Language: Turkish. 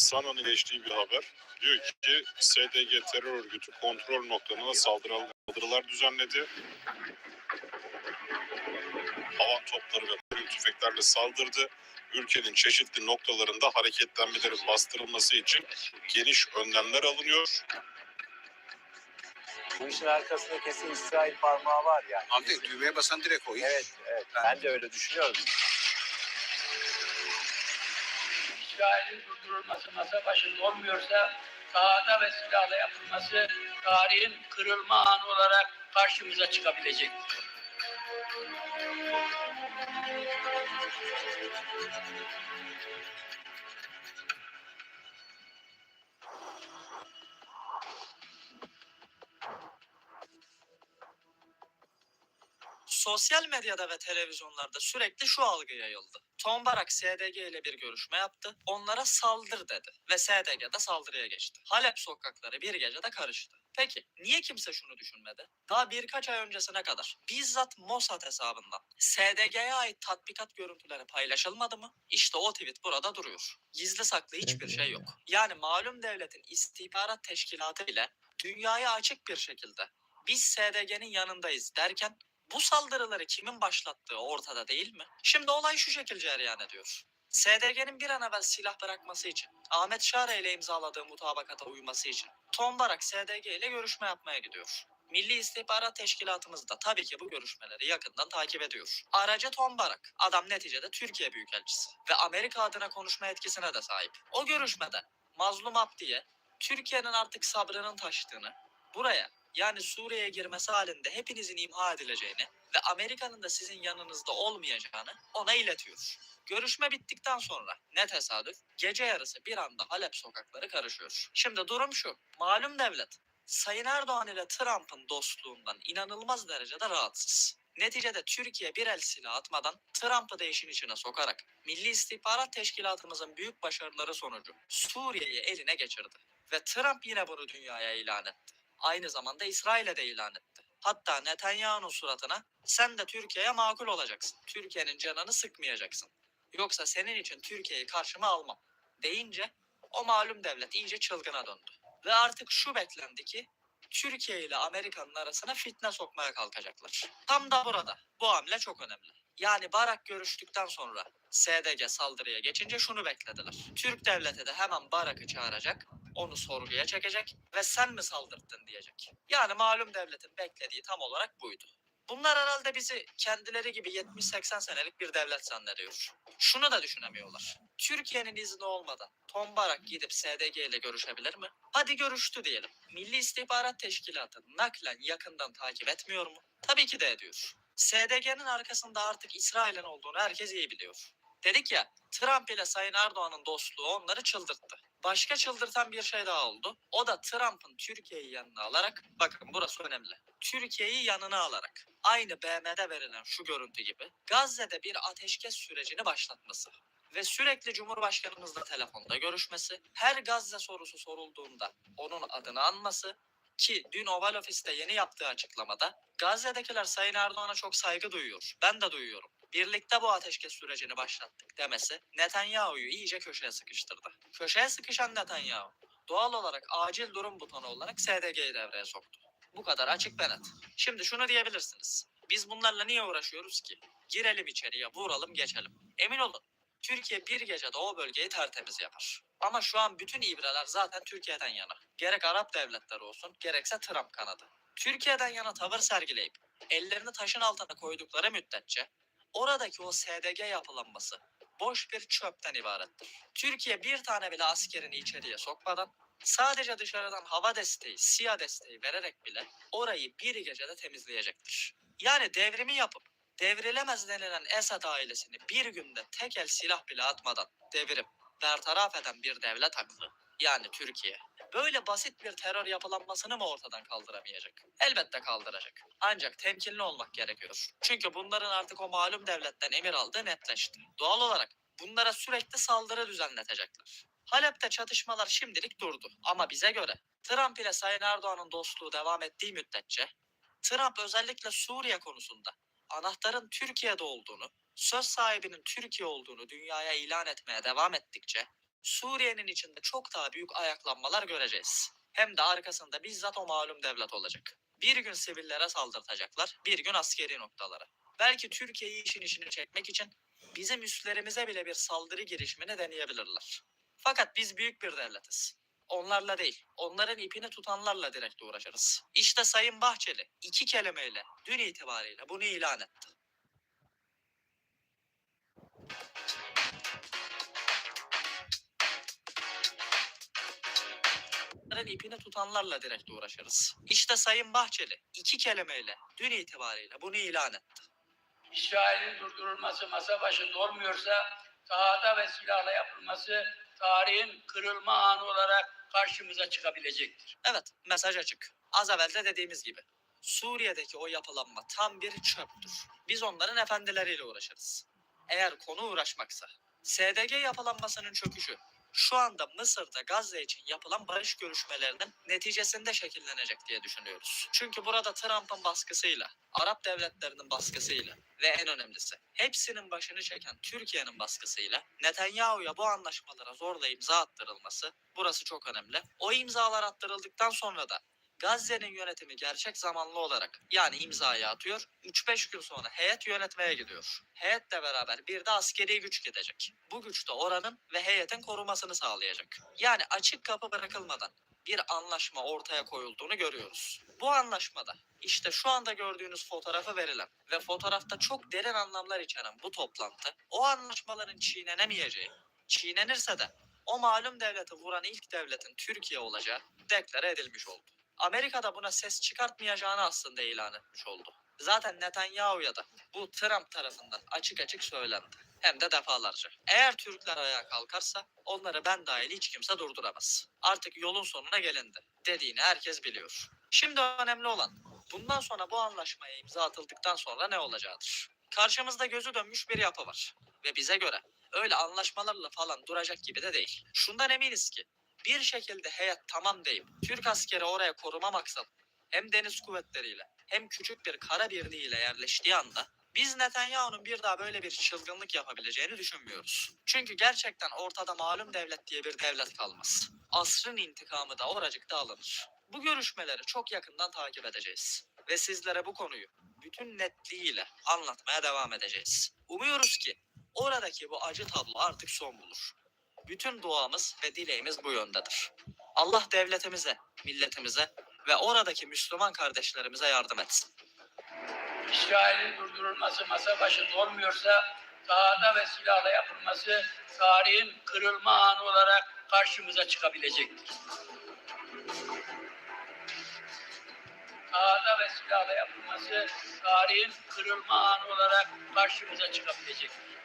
Sana'nın geçtiği bir haber. Diyor ki SDG terör örgütü kontrol noktalarına saldırı- saldırılar düzenledi. Havan topları ve kuru tüfeklerle saldırdı. Ülkenin çeşitli noktalarında hareketlenmelerin bastırılması için geniş önlemler alınıyor. Bu işin arkasında kesin İsrail parmağı var yani. Abi düğmeye basan direkt o iş. Evet, evet. Ben de öyle düşünüyorum. İsrail'in durdurulması masa başında olmuyorsa sahada ve silahla yapılması tarihin kırılma anı olarak karşımıza çıkabilecek. Sosyal medyada ve televizyonlarda sürekli şu algı yayıldı. Tom Barak SDG ile bir görüşme yaptı. Onlara saldır dedi. Ve SDG de saldırıya geçti. Halep sokakları bir gecede karıştı. Peki niye kimse şunu düşünmedi? Daha birkaç ay öncesine kadar bizzat Mossad hesabından SDG'ye ait tatbikat görüntüleri paylaşılmadı mı? İşte o tweet burada duruyor. Gizli saklı hiçbir şey yok. Yani malum devletin istihbarat teşkilatı ile dünyaya açık bir şekilde biz SDG'nin yanındayız derken bu saldırıları kimin başlattığı ortada değil mi? Şimdi olay şu şekilde cereyan ediyor. SDG'nin bir an evvel silah bırakması için, Ahmet Şare ile imzaladığı mutabakata uyması için Tom Barak SDG ile görüşme yapmaya gidiyor. Milli İstihbarat Teşkilatımız da tabii ki bu görüşmeleri yakından takip ediyor. Aracı Tom Barak. Adam neticede Türkiye Büyükelçisi. Ve Amerika adına konuşma etkisine de sahip. O görüşmede Mazlum Abdi'ye Türkiye'nin artık sabrının taştığını, buraya yani Suriye'ye girmesi halinde hepinizin imha edileceğini ve Amerika'nın da sizin yanınızda olmayacağını ona iletiyor. Görüşme bittikten sonra ne tesadüf gece yarısı bir anda Halep sokakları karışıyor. Şimdi durum şu. Malum devlet Sayın Erdoğan ile Trump'ın dostluğundan inanılmaz derecede rahatsız. Neticede Türkiye bir el silah atmadan Trump'ı da içine sokarak Milli İstihbarat Teşkilatımızın büyük başarıları sonucu Suriye'yi eline geçirdi. Ve Trump yine bunu dünyaya ilan etti aynı zamanda İsrail'e de ilan etti. Hatta Netanyahu'nun suratına sen de Türkiye'ye makul olacaksın. Türkiye'nin canını sıkmayacaksın. Yoksa senin için Türkiye'yi karşıma almam deyince o malum devlet iyice çılgına döndü. Ve artık şu beklendi ki Türkiye ile Amerika'nın arasına fitne sokmaya kalkacaklar. Tam da burada. Bu hamle çok önemli. Yani Barak görüştükten sonra SDG saldırıya geçince şunu beklediler. Türk devleti de hemen Barak'ı çağıracak, onu sorguya çekecek ve sen mi saldırttın diyecek. Yani malum devletin beklediği tam olarak buydu. Bunlar herhalde bizi kendileri gibi 70-80 senelik bir devlet zannediyor. Şunu da düşünemiyorlar. Türkiye'nin izni olmadan Tom Barak gidip SDG ile görüşebilir mi? Hadi görüştü diyelim. Milli İstihbarat Teşkilatı naklen yakından takip etmiyor mu? Tabii ki de ediyor. SDG'nin arkasında artık İsrail'in olduğunu herkes iyi biliyor. Dedik ya Trump ile Sayın Erdoğan'ın dostluğu onları çıldırttı. Başka çıldırtan bir şey daha oldu. O da Trump'ın Türkiye'yi yanına alarak, bakın burası önemli. Türkiye'yi yanına alarak, aynı BM'de verilen şu görüntü gibi Gazze'de bir ateşkes sürecini başlatması ve sürekli Cumhurbaşkanımızla telefonda görüşmesi, her Gazze sorusu sorulduğunda onun adını anması ki dün Oval Ofis'te yeni yaptığı açıklamada Gazze'dekiler Sayın Erdoğan'a çok saygı duyuyor. Ben de duyuyorum. Birlikte bu ateşkes sürecini başlattık demesi Netanyahu'yu iyice köşeye sıkıştırdı. Köşeye sıkışan Netanyahu doğal olarak acil durum butonu olarak SDG'yi devreye soktu. Bu kadar açık ve net. Şimdi şunu diyebilirsiniz. Biz bunlarla niye uğraşıyoruz ki? Girelim içeriye, vuralım, geçelim. Emin olun, Türkiye bir gecede o bölgeyi tertemiz yapar. Ama şu an bütün ibreler zaten Türkiye'den yana. Gerek Arap devletleri olsun, gerekse Trump kanadı. Türkiye'den yana tavır sergileyip ellerini taşın altına koydukları müddetçe oradaki o SDG yapılanması boş bir çöpten ibarettir. Türkiye bir tane bile askerini içeriye sokmadan sadece dışarıdan hava desteği, SİHA desteği vererek bile orayı bir gecede temizleyecektir. Yani devrimi yapıp devrilemez denilen Esad ailesini bir günde tek el silah bile atmadan devirip bertaraf eden bir devlet haklı. Yani Türkiye. Böyle basit bir terör yapılanmasını mı ortadan kaldıramayacak? Elbette kaldıracak. Ancak temkinli olmak gerekiyor. Çünkü bunların artık o malum devletten emir aldığı netleşti. Doğal olarak bunlara sürekli saldırı düzenletecekler. Halep'te çatışmalar şimdilik durdu. Ama bize göre Trump ile Sayın Erdoğan'ın dostluğu devam ettiği müddetçe Trump özellikle Suriye konusunda anahtarın Türkiye'de olduğunu, söz sahibinin Türkiye olduğunu dünyaya ilan etmeye devam ettikçe Suriye'nin içinde çok daha büyük ayaklanmalar göreceğiz. Hem de arkasında bizzat o malum devlet olacak. Bir gün sivillere saldırtacaklar, bir gün askeri noktalara. Belki Türkiye'yi işin içine çekmek için bizim üslerimize bile bir saldırı girişimini deneyebilirler. Fakat biz büyük bir devletiz. Onlarla değil, onların ipini tutanlarla direkt uğraşırız. İşte Sayın Bahçeli iki kelimeyle dün itibariyle bunu ilan etti. Onların ipini tutanlarla direkt uğraşırız. İşte Sayın Bahçeli iki kelimeyle dün itibariyle bunu ilan etti. İsrail'in durdurulması masa başında olmuyorsa sahada ve silahla yapılması tarihin kırılma anı olarak karşımıza çıkabilecektir. Evet, mesaj açık. Az evvel de dediğimiz gibi. Suriye'deki o yapılanma tam bir çöptür. Biz onların efendileriyle uğraşırız. Eğer konu uğraşmaksa, SDG yapılanmasının çöküşü şu anda Mısır'da Gazze için yapılan barış görüşmelerinin neticesinde şekillenecek diye düşünüyoruz. Çünkü burada Trump'ın baskısıyla, Arap devletlerinin baskısıyla ve en önemlisi hepsinin başını çeken Türkiye'nin baskısıyla Netanyahu'ya bu anlaşmalara zorla imza attırılması burası çok önemli. O imzalar attırıldıktan sonra da Gazze'nin yönetimi gerçek zamanlı olarak yani imzayı atıyor. 3-5 gün sonra heyet yönetmeye gidiyor. Heyetle beraber bir de askeri güç gidecek. Bu güç de oranın ve heyetin korumasını sağlayacak. Yani açık kapı bırakılmadan bir anlaşma ortaya koyulduğunu görüyoruz. Bu anlaşmada işte şu anda gördüğünüz fotoğrafı verilen ve fotoğrafta çok derin anlamlar içeren bu toplantı o anlaşmaların çiğnenemeyeceği, çiğnenirse de o malum devleti vuran ilk devletin Türkiye olacağı deklare edilmiş oldu. Amerika da buna ses çıkartmayacağını aslında ilan etmiş oldu. Zaten Netanyahu'ya da bu Trump tarafından açık açık söylendi. Hem de defalarca. Eğer Türkler ayağa kalkarsa onları ben dahil hiç kimse durduramaz. Artık yolun sonuna gelindi. Dediğini herkes biliyor. Şimdi önemli olan bundan sonra bu anlaşmaya imza atıldıktan sonra ne olacağıdır. Karşımızda gözü dönmüş bir yapı var. Ve bize göre öyle anlaşmalarla falan duracak gibi de değil. Şundan eminiz ki bir şekilde heyet tamam deyip Türk askeri oraya koruma maksat hem deniz kuvvetleriyle hem küçük bir kara birliğiyle yerleştiği anda biz Netanyahu'nun bir daha böyle bir çılgınlık yapabileceğini düşünmüyoruz. Çünkü gerçekten ortada malum devlet diye bir devlet kalmaz. Asrın intikamı da oracıkta alınır. Bu görüşmeleri çok yakından takip edeceğiz. Ve sizlere bu konuyu bütün netliğiyle anlatmaya devam edeceğiz. Umuyoruz ki oradaki bu acı tablo artık son bulur. Bütün duamız ve dileğimiz bu yöndedir. Allah devletimize, milletimize ve oradaki Müslüman kardeşlerimize yardım etsin. İsrail'in durdurulması masa başında olmuyorsa sahada ve silahla yapılması tarihin kırılma anı olarak karşımıza çıkabilecektir. Sahada ve silahla yapılması tarihin kırılma anı olarak karşımıza çıkabilecektir.